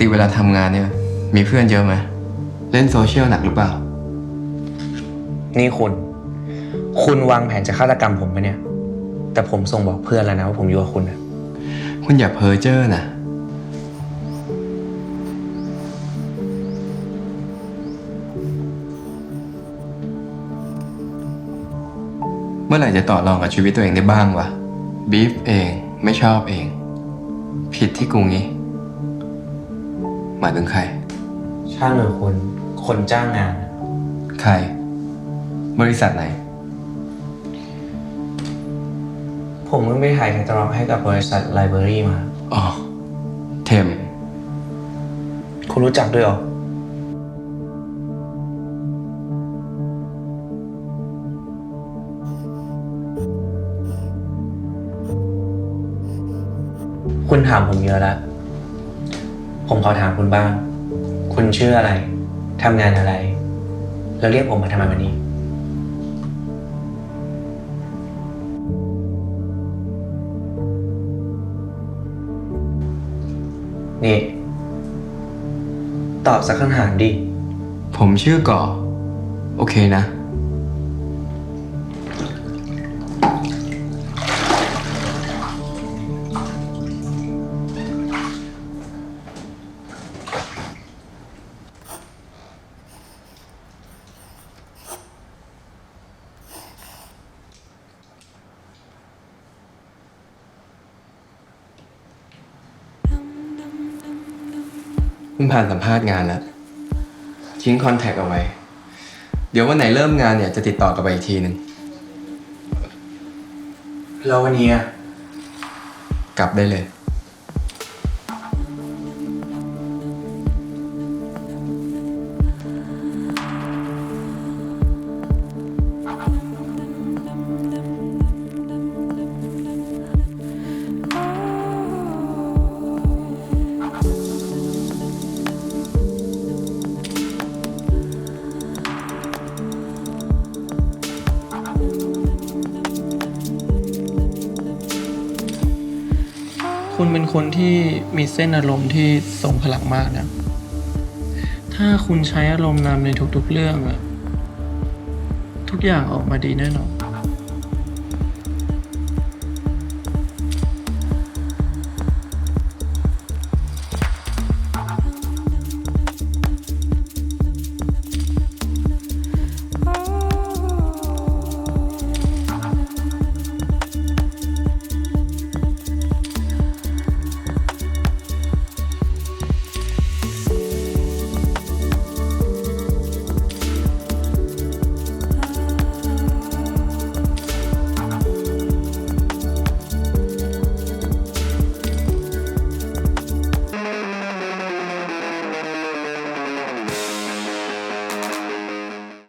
ติเวลาทำงานเนี่ย มีเพื่อนเยอะไหมเล่นโซเชียลหนักหรือเปล่า นี่คุณ คุณวางแผนจะฆาตกรรมผมปะเนี่ย แต่ผมส่งบอกเพื่อนแล้วนะว่าผมอยู่กับคุณนะคุณอย่าเพ้อเจ้อนะเมื่อไหร่จะต่อรองกับชีวิตตัวเองได้บ้างวะบีฟเองไม่ชอบเอง ผิดที่กูงี้ หมายถึงใคร ช่างเถอะคุณคนจ้างงานอะใคร บริษัทไหน ผมเพิ่งไปถ่ายแคตตาล็อกให้กับบริษัทไลบรารีมา อ๋อ เทม คุณรู้จักด้วยเหรอ คุณถามผมเยอะแล้ว ผมขอถามคุณบ้าง คุณชื่ออะไร ทำงานอะไร แล้วเรียกผมมาทำไมวันนี้ นี่ ตอบสักคำถามดิ ผมชื่อก่อ โอเคนะ คุณผ่านสัมภาษณ์งานแล้วทิ้งคอนแทคเอาไว้ เดี๋ยววันไหนเริ่มงานเนี่ยจะติดต่อกลับไปอีกทีหนึ่งแล้ววันนี้อะกลับได้เลย คุณเป็นคนที่มีเส้นอารมณ์ที่ทรงพลังมากนะ ถ้าคุณใช้อารมณ์นำในทุกๆเรื่องอะทุกอย่างออกมาดีแน่นอน